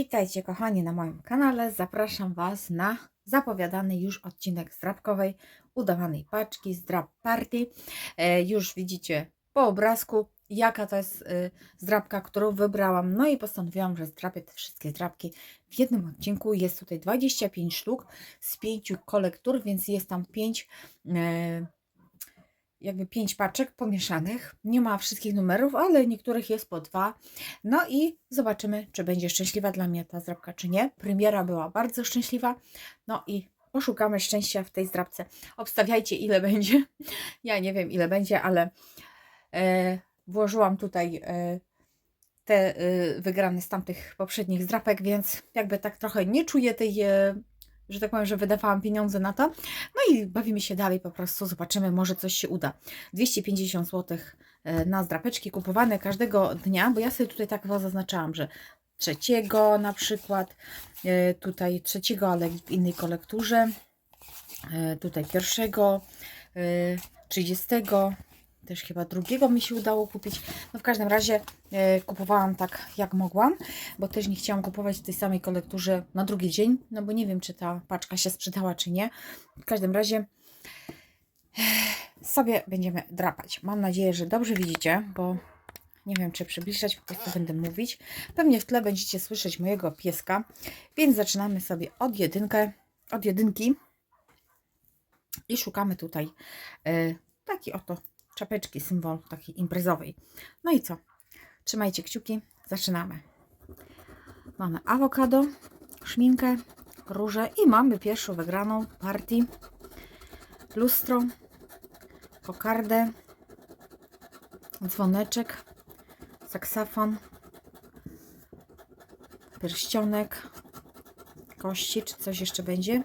Witajcie kochani na moim kanale. Zapraszam Was na zapowiadany już odcinek zdrabkowej udawanej paczki zdrab party. E, już widzicie po obrazku jaka to jest y, zdrabka, którą wybrałam. No i postanowiłam, że zdrabię te wszystkie zdrabki w jednym odcinku. Jest tutaj 25 sztuk z 5 kolektur, więc jest tam 5 e, jakby pięć paczek pomieszanych. Nie ma wszystkich numerów, ale niektórych jest po dwa. No i zobaczymy, czy będzie szczęśliwa dla mnie ta zdrabka, czy nie. Premiera była bardzo szczęśliwa. No i poszukamy szczęścia w tej zdrabce. Obstawiajcie, ile będzie. Ja nie wiem, ile będzie, ale e, włożyłam tutaj e, te e, wygrane z tamtych poprzednich zdrapek, więc jakby tak trochę nie czuję tej e, że tak powiem, że wydawałam pieniądze na to. No i bawimy się dalej po prostu, zobaczymy, może coś się uda. 250 zł na zdrapeczki kupowane każdego dnia, bo ja sobie tutaj tak zaznaczałam, że trzeciego na przykład, e, tutaj trzeciego, ale w innej kolekturze, e, tutaj pierwszego, e, trzydziestego, też chyba drugiego mi się udało kupić. No w każdym razie e, kupowałam tak jak mogłam, bo też nie chciałam kupować w tej samej kolekturze na drugi dzień, no bo nie wiem, czy ta paczka się sprzedała, czy nie. W każdym razie e, sobie będziemy drapać. Mam nadzieję, że dobrze widzicie, bo nie wiem, czy przybliżać, po prostu będę mówić. Pewnie w tle będziecie słyszeć mojego pieska, więc zaczynamy sobie od jedynkę, od jedynki i szukamy tutaj e, taki oto czapeczki, symbol takiej imprezowej. No i co? Trzymajcie kciuki, zaczynamy. Mamy awokado, szminkę, róże i mamy pierwszą wygraną partii. Lustro, kokardę, dzwoneczek, saksafon, pierścionek, kości, czy coś jeszcze będzie,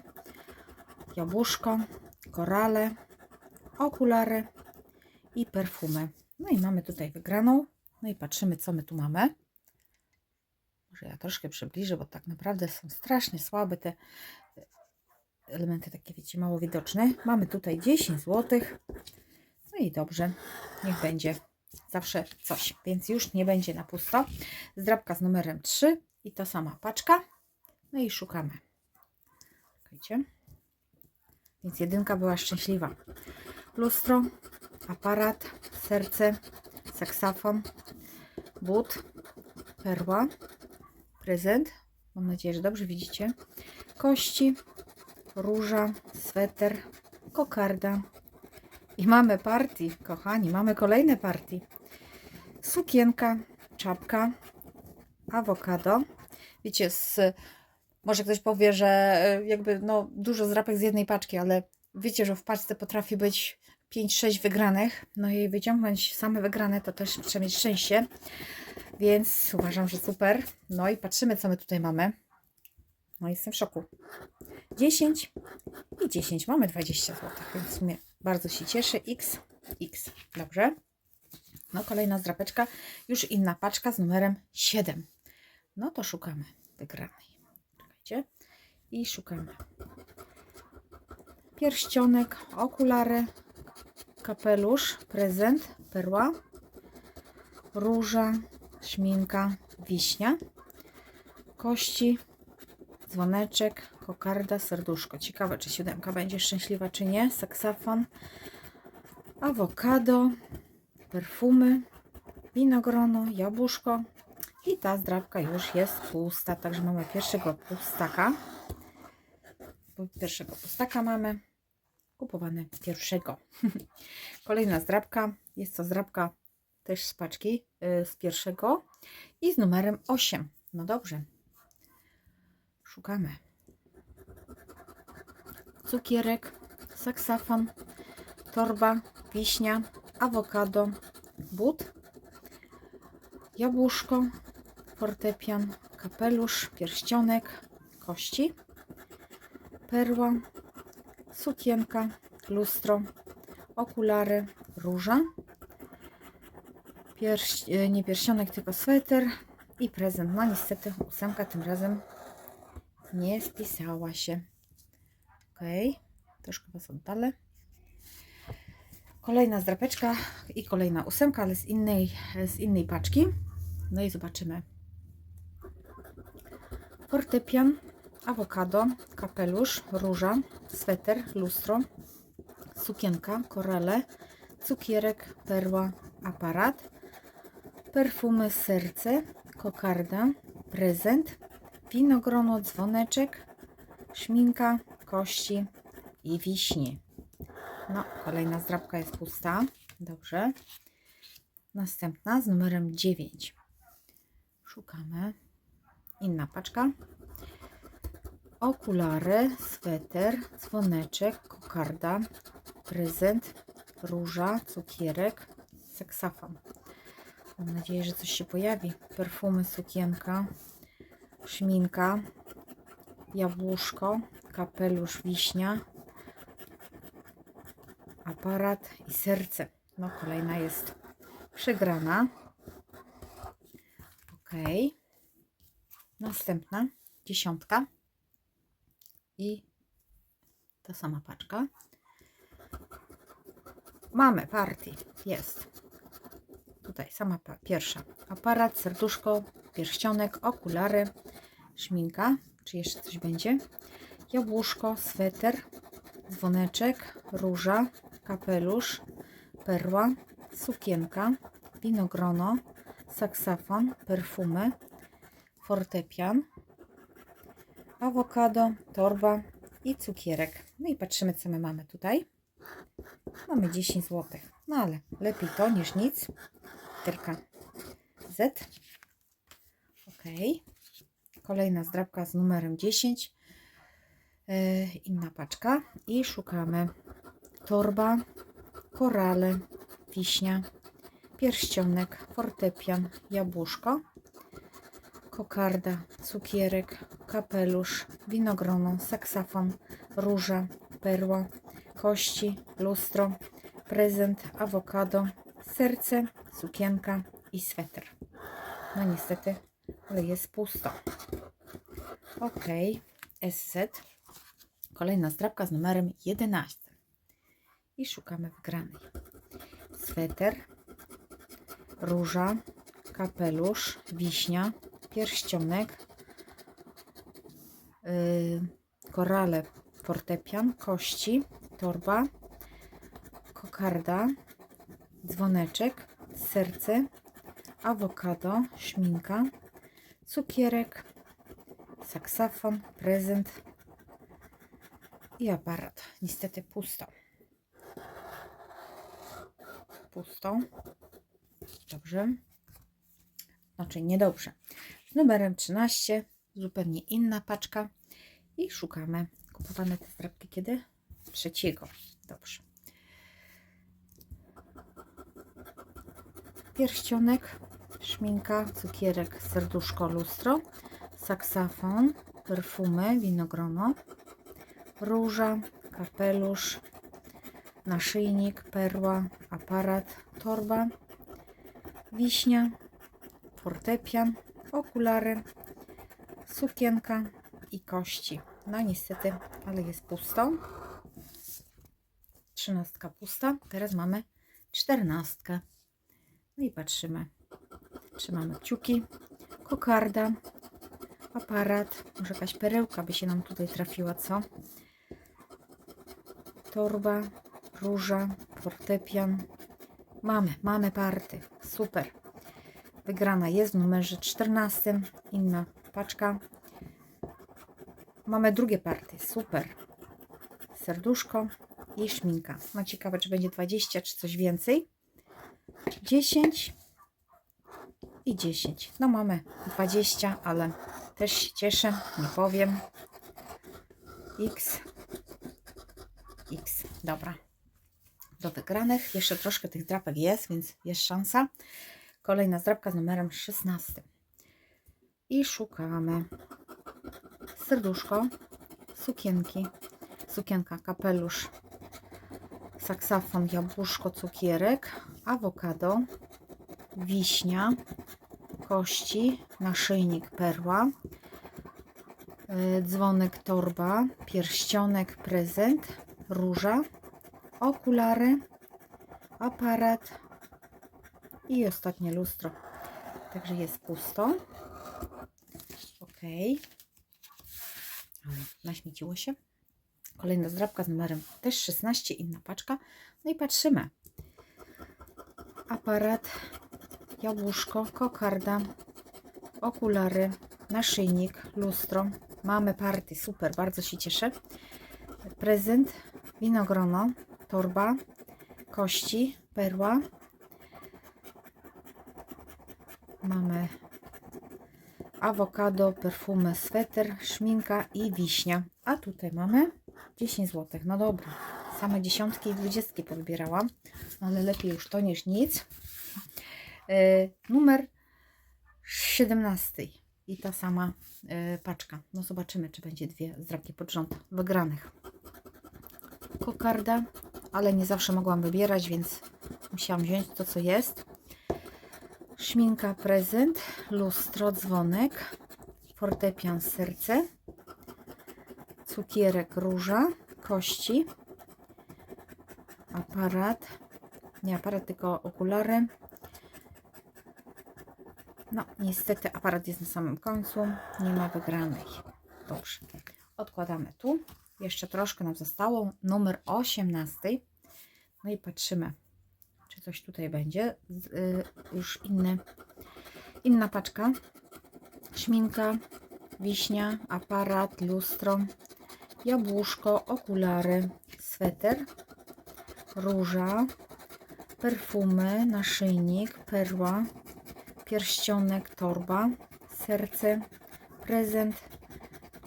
jabłuszko, korale, okulary, i perfumę. No i mamy tutaj wygraną. No i patrzymy, co my tu mamy. Może ja troszkę przybliżę, bo tak naprawdę są strasznie słabe te elementy, takie wiecie, mało widoczne. Mamy tutaj 10 zł. No i dobrze, niech będzie zawsze coś, więc już nie będzie na pusto. Zdrabka z numerem 3 i ta sama paczka. No i szukamy. Czekajcie. Więc jedynka była szczęśliwa. Lustro, aparat, serce, saksofon, but, perła, prezent. Mam nadzieję, że dobrze widzicie. Kości, róża, sweter, kokarda. I mamy party, kochani, mamy kolejne party. Sukienka, czapka, awokado. Wiecie, z, może ktoś powie, że e, jakby no, dużo zrapek z jednej paczki, ale wiecie, że w paczce potrafi być 5-6 wygranych. No i wyciągnąć same wygrane to też trzeba mieć szczęście. Więc uważam, że super. No i patrzymy, co my tutaj mamy. No jestem w szoku. 10 i 10. Mamy 20 zł, więc w sumie bardzo się cieszę. X, X. Dobrze. No kolejna zdrapeczka. Już inna paczka z numerem 7. No to szukamy wygranej. Czekajcie. I szukamy. Pierścionek, okulary, kapelusz, prezent, perła, róża, szminka, wiśnia, kości, dzwoneczek, kokarda, serduszko. Ciekawe, czy siódemka będzie szczęśliwa, czy nie. Saksafon, awokado, perfumy, winogrono, jabłuszko i ta zdrabka już jest pusta, także mamy pierwszego pustaka. Pierwszego pustaka mamy kupowane pierwszego. Kolejna zdrabka. Jest to zdrabka też z paczki y, z pierwszego i z numerem 8. No dobrze. Szukamy. Cukierek, saksafon, torba, wiśnia, awokado, but, jabłuszko, fortepian, kapelusz, pierścionek, kości, perła, sukienka, lustro, okulary, róża, pierś, e, nie pierścionek, tylko sweter i prezent. No niestety ósemka tym razem nie spisała się. Ok, troszkę Was oddalę. Kolejna zdrapeczka i kolejna ósemka, ale z innej, z innej paczki. No i zobaczymy. fortepian, awokado, kapelusz, róża, sweter, lustro, sukienka, korale, cukierek, perła, aparat, perfumy, serce, kokarda, prezent, winogrono, dzwoneczek, szminka, kości i wiśnie. No, kolejna zdrabka jest pusta. Dobrze. Następna z numerem 9. Szukamy. Inna paczka. Okulary, sweter, dzwoneczek, kokarda, prezent, róża, cukierek, seksafon. Mam nadzieję, że coś się pojawi. Perfumy, sukienka, szminka, jabłuszko, kapelusz, wiśnia, aparat i serce. No, kolejna jest przegrana. Ok. Następna, dziesiątka. I ta sama paczka. Mamy party. Jest. Tutaj sama pierwsza. Aparat, serduszko, pierścionek, okulary, szminka. Czy jeszcze coś będzie? Jabłuszko, sweter, dzwoneczek, róża, kapelusz, perła, sukienka, winogrono, saksafon, perfumy, fortepian, awokado, torba i cukierek. No i patrzymy, co my mamy tutaj. Mamy 10 zł. No ale lepiej to niż nic. Literka Z. Ok. Kolejna zdrabka z numerem 10. Yy, inna paczka. I szukamy torba, korale, wiśnia, pierścionek, fortepian, jabłuszko, kokarda, cukierek, kapelusz, winogrono, saksafon, róża, perła, kości, lustro, prezent, awokado, serce, sukienka i sweter. No niestety, ale jest pusto. Ok, SZ. Kolejna zdrabka z numerem 11. I szukamy wygranej. Sweter, róża, kapelusz, wiśnia, pierścionek, yy, korale, fortepian, kości, torba, kokarda, dzwoneczek, serce, awokado, szminka, cukierek, saksafon, prezent i aparat. Niestety pusto. Pusto. Dobrze. Znaczy niedobrze. Numerem 13 zupełnie inna paczka i szukamy. Kupowane te zdrabki kiedy? Trzeciego. Dobrze. Pierścionek, szminka, cukierek, serduszko, lustro, saksafon, perfumy, winogrono, róża, kapelusz, naszyjnik, perła, aparat, torba, wiśnia, fortepian, okulary, sukienka i kości. No niestety, ale jest pusto. Trzynastka pusta. Teraz mamy czternastkę. No i patrzymy, czy mamy kciuki, kokarda, aparat, może jakaś perełka by się nam tutaj trafiła, co? Torba, róża, fortepian. Mamy, mamy party. Super. Wygrana jest w numerze 14. Inna paczka. Mamy drugie party. Super. Serduszko i szminka. No ciekawe, czy będzie 20, czy coś więcej. 10 i 10. No mamy 20, ale też się cieszę, nie powiem. X. X. Dobra. Do wygranych. Jeszcze troszkę tych drapek jest, więc jest szansa. Kolejna zdrabka z numerem 16. I szukamy serduszko, sukienki, sukienka, kapelusz, saksafon, jabłuszko, cukierek, awokado, wiśnia, kości, naszyjnik, perła, y, dzwonek, torba, pierścionek, prezent, róża, okulary, aparat i ostatnie lustro. Także jest pusto. Ok. Naśmieciło się. Kolejna zdrabka z numerem też 16, inna paczka. No i patrzymy. Aparat, jabłuszko, kokarda, okulary, naszyjnik, lustro. Mamy party, super, bardzo się cieszę. Prezent, winogrono, torba, kości, perła. Mamy awokado, perfumy, sweter, szminka i wiśnia. A tutaj mamy 10 zł. No dobra, same dziesiątki i dwudziestki podbierałam, no ale lepiej już to niż nic. Yy, numer 17 i ta sama yy, paczka. No zobaczymy, czy będzie dwie zdrabki pod rząd wygranych. Kokarda, ale nie zawsze mogłam wybierać, więc musiałam wziąć to, co jest. Szminka, prezent, lustro, dzwonek, fortepian, serce, cukierek, róża, kości, aparat, nie aparat, tylko okulary. No, niestety aparat jest na samym końcu, nie ma wygranej. Dobrze, odkładamy tu. Jeszcze troszkę nam zostało, numer 18. No i patrzymy, coś tutaj będzie. Y, już inny, inna paczka. Szminka, wiśnia, aparat, lustro, jabłuszko, okulary, sweter, róża, perfumy, naszyjnik, perła, pierścionek, torba, serce, prezent,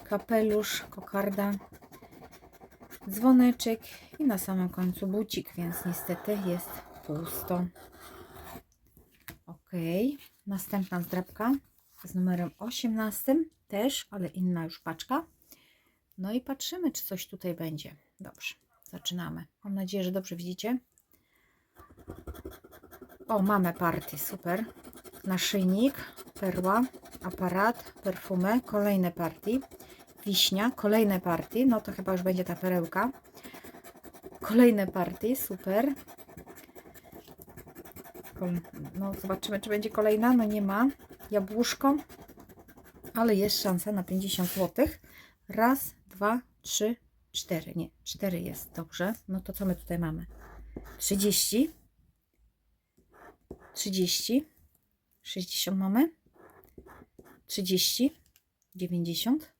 kapelusz, kokarda, dzwoneczek i na samym końcu bucik, więc niestety jest pusto. Ok, następna zdrabka z numerem 18 też, ale inna już paczka. No i patrzymy, czy coś tutaj będzie. Dobrze, zaczynamy. Mam nadzieję, że dobrze widzicie. O, mamy party, super. Naszyjnik, perła, aparat, perfumy, kolejne party, wiśnia, kolejne party, no to chyba już będzie ta perełka. Kolejne party, super. No, zobaczymy, czy będzie kolejna. No nie ma. Jabłuszko, ale jest szansa na 50 zł. Raz, dwa, trzy, cztery. Nie, cztery jest, dobrze. No to co my tutaj mamy? 30, 30, 60 mamy, 30, 90,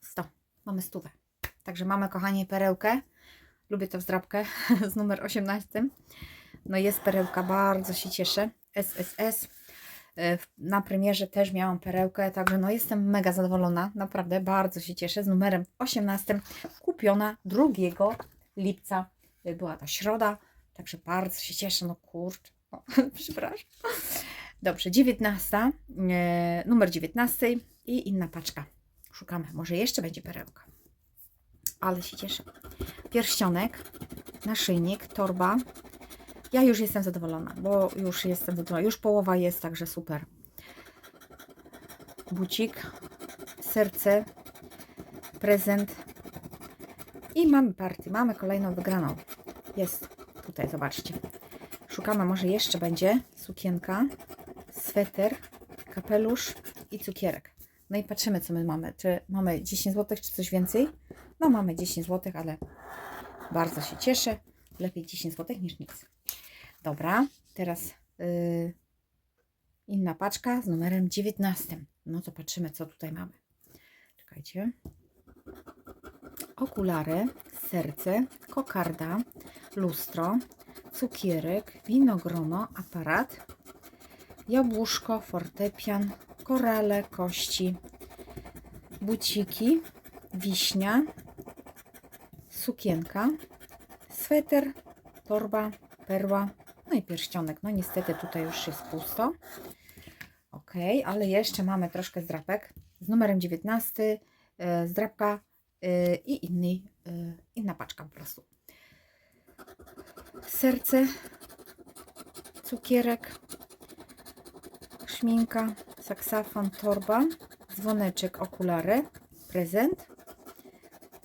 100. Mamy stówę. Także mamy, kochani, perełkę. Lubię tę wzdrabkę z numer 18. No jest perełka, bardzo się cieszę. SSS. E, Na premierze też miałam perełkę, także no jestem mega zadowolona. Naprawdę bardzo się cieszę z numerem 18. Kupiona 2 lipca. E, Była to środa, także bardzo się cieszę. No kurczę, o, przepraszam. Dobrze, 19. E, numer 19 i inna paczka. Szukamy, może jeszcze będzie perełka. Ale się cieszę. Pierścionek, naszyjnik, torba, ja już jestem zadowolona, bo już jestem zadowolona. Już połowa jest, także super. Bucik, serce, prezent. I mamy party. Mamy kolejną wygraną. Jest tutaj, zobaczcie. Szukamy, może jeszcze będzie sukienka, sweter, kapelusz i cukierek. No i patrzymy, co my mamy. Czy mamy 10 zł, czy coś więcej? No mamy 10 zł, ale bardzo się cieszę. Lepiej 10 zł niż nic. Dobra, teraz yy, inna paczka z numerem 19. No to patrzymy, co tutaj mamy. Czekajcie. Okulary, serce, kokarda, lustro, cukierek, winogrono, aparat, jabłuszko, fortepian, korale, kości, buciki, wiśnia, sukienka, sweter, torba, perła, no i pierścionek. No niestety tutaj już jest pusto. Ok, ale jeszcze mamy troszkę zdrapek z numerem 19, e, zdrapka e, i inny, e, inna paczka po prostu. Serce, cukierek, szminka, saksafon, torba, dzwoneczek, okulary, prezent,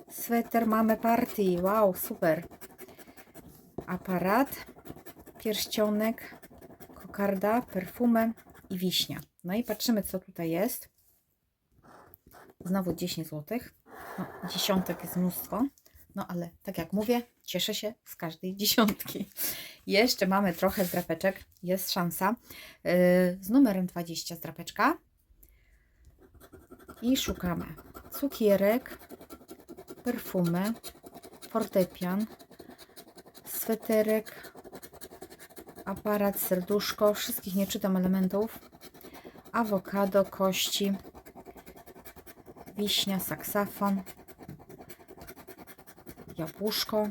sweter, mamy party, wow, super, aparat, pierścionek, kokarda, perfumę i wiśnia. No i patrzymy, co tutaj jest. Znowu 10 zł. No, dziesiątek jest mnóstwo. No ale tak jak mówię, cieszę się z każdej dziesiątki. Jeszcze mamy trochę zdrapeczek. Jest szansa. Yy, z numerem 20 zdrapeczka. I szukamy cukierek, perfumy, fortepian, sweterek, aparat, serduszko, wszystkich nie czytam elementów, awokado, kości, wiśnia, saksafon, jabłuszko,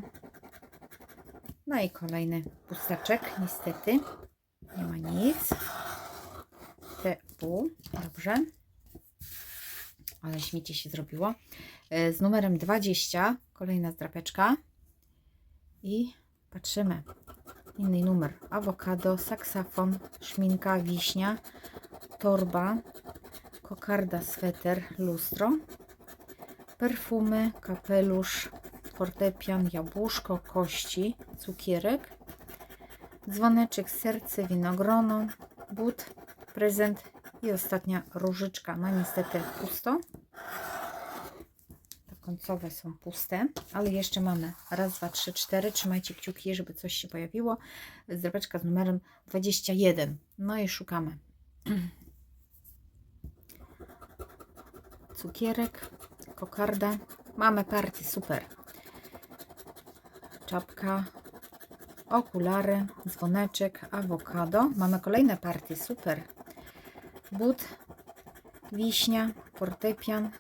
no i kolejny pusteczek, niestety, nie ma nic, pół, dobrze, ale śmiecie się zrobiło, E, z numerem 20, kolejna zdrapeczka i patrzymy, inny numer, awokado, saksafon, szminka, wiśnia, torba, kokarda, sweter, lustro, perfumy, kapelusz, fortepian, jabłuszko, kości, cukierek, dzwoneczek, serce, winogrono, but, prezent i ostatnia różyczka. No niestety pusto. Końcowe są puste, ale jeszcze mamy raz, dwa, trzy, cztery. Trzymajcie kciuki, żeby coś się pojawiło. Zdrapeczka z numerem 21. No i szukamy. Cukierek, kokarda. Mamy party, super. Czapka, okulary, dzwoneczek, awokado. Mamy kolejne partie, super. But, wiśnia, fortepian,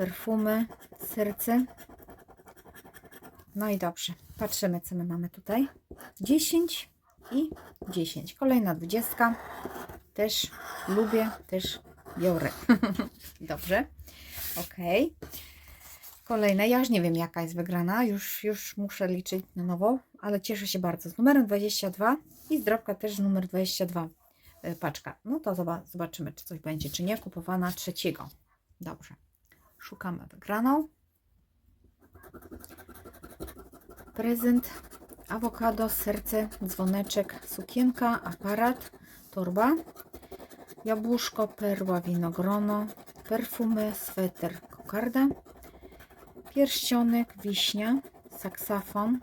perfumy, serce. No i dobrze, patrzymy co my mamy tutaj. 10 i 10. Kolejna 20. Też lubię, też biorę. Dobrze. Ok. Kolejne. Ja już nie wiem jaka jest wygrana. Już, już muszę liczyć na nowo, ale cieszę się bardzo. Z numerem 22 i zdrobka też numer 22 y, paczka. No to zoba- zobaczymy, czy coś będzie, czy nie. Kupowana trzeciego. Dobrze. Szukamy wygraną. Prezent, awokado, serce, dzwoneczek, sukienka, aparat, torba, jabłuszko, perła, winogrono, perfumy, sweter, kokarda, pierścionek, wiśnia, saksafon,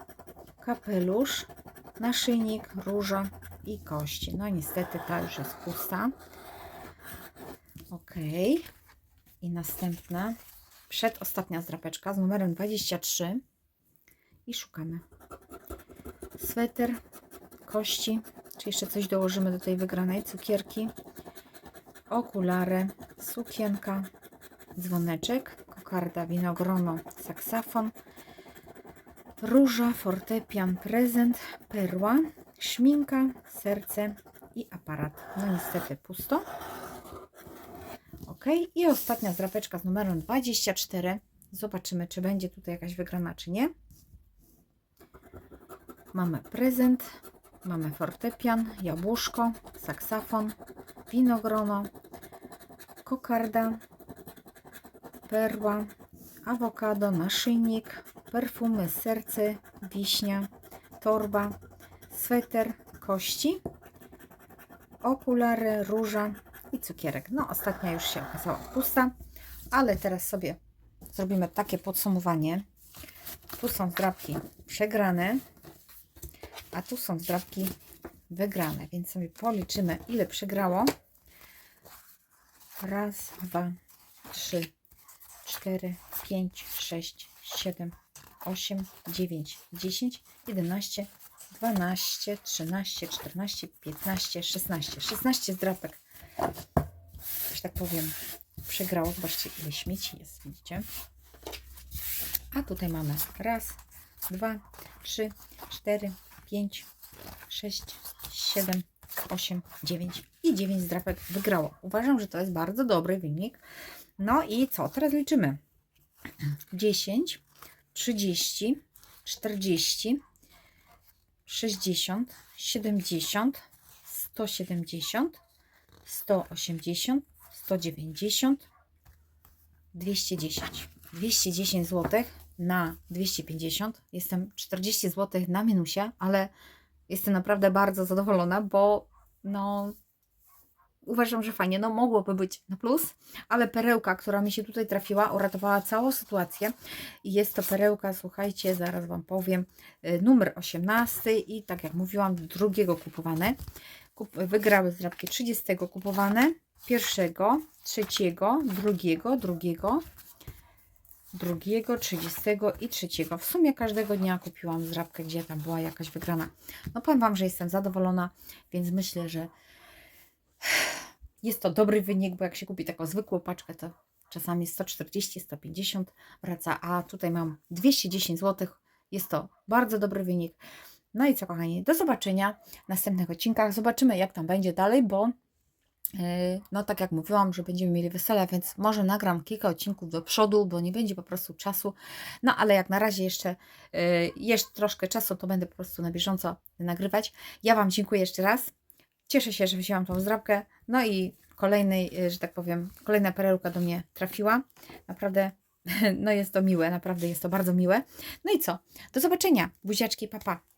kapelusz, naszyjnik, róża i kości. No niestety ta już jest pusta. Ok. I następna, przedostatnia zdrapeczka z numerem 23 i szukamy. Sweter, kości, czy jeszcze coś dołożymy do tej wygranej, cukierki, okulary, sukienka, dzwoneczek, kokarda, winogrono, saksafon, róża, fortepian, prezent, perła, szminka, serce i aparat. No niestety pusto. I ostatnia zdrapeczka z numerem 24. Zobaczymy, czy będzie tutaj jakaś wygrana, czy nie. Mamy prezent, mamy fortepian, jabłuszko, saksafon, winogrono, kokarda, perła, awokado, naszyjnik, perfumy, serce, wiśnia, torba, sweter, kości, okulary, róża cukierek. No, ostatnia już się okazała pusta, ale teraz sobie zrobimy takie podsumowanie. Tu są zdrabki przegrane, a tu są zdrabki wygrane, więc sobie policzymy, ile przegrało. Raz, dwa, trzy, cztery, pięć, sześć, siedem, osiem, dziewięć, dziesięć, jedenaście, dwanaście, trzynaście, czternaście, piętnaście, szesnaście. Szesnaście zdrapek, że tak powiem, przegrało. Zobaczcie, ile śmieci jest, widzicie? A tutaj mamy raz, dwa, trzy, cztery, pięć, sześć, siedem, osiem, dziewięć i dziewięć zdrapek wygrało. Uważam, że to jest bardzo dobry wynik. No i co? Teraz liczymy. 10, 30, 40, 60, 70, 170, 180, 190, 210. 210 zł na 250. Jestem 40 zł na minusie, ale jestem naprawdę bardzo zadowolona, bo no uważam, że fajnie. No mogłoby być na plus, ale perełka, która mi się tutaj trafiła, uratowała całą sytuację. I jest to perełka, słuchajcie, zaraz Wam powiem, y, numer 18 i tak jak mówiłam, drugiego kupowane. Wygrały zdrabki 30 kupowane, pierwszego, trzeciego, drugiego, drugiego, drugiego, 30 i trzeciego. W sumie każdego dnia kupiłam zdrabkę, gdzie tam była jakaś wygrana. No powiem Wam, że jestem zadowolona, więc myślę, że jest to dobry wynik, bo jak się kupi taką zwykłą paczkę, to czasami 140, 150 wraca, a tutaj mam 210 zł. Jest to bardzo dobry wynik. No i co, kochani, do zobaczenia w następnych odcinkach. Zobaczymy, jak tam będzie dalej, bo yy, no tak jak mówiłam, że będziemy mieli wesele, więc może nagram kilka odcinków do przodu, bo nie będzie po prostu czasu. No ale jak na razie jeszcze yy, jest troszkę czasu, to będę po prostu na bieżąco nagrywać. Ja Wam dziękuję jeszcze raz. Cieszę się, że wzięłam tą zdrabkę. No i kolejnej, y, że tak powiem, kolejna perełka do mnie trafiła. Naprawdę, no jest to miłe, naprawdę jest to bardzo miłe. No i co? Do zobaczenia. Buziaczki, papa. Pa.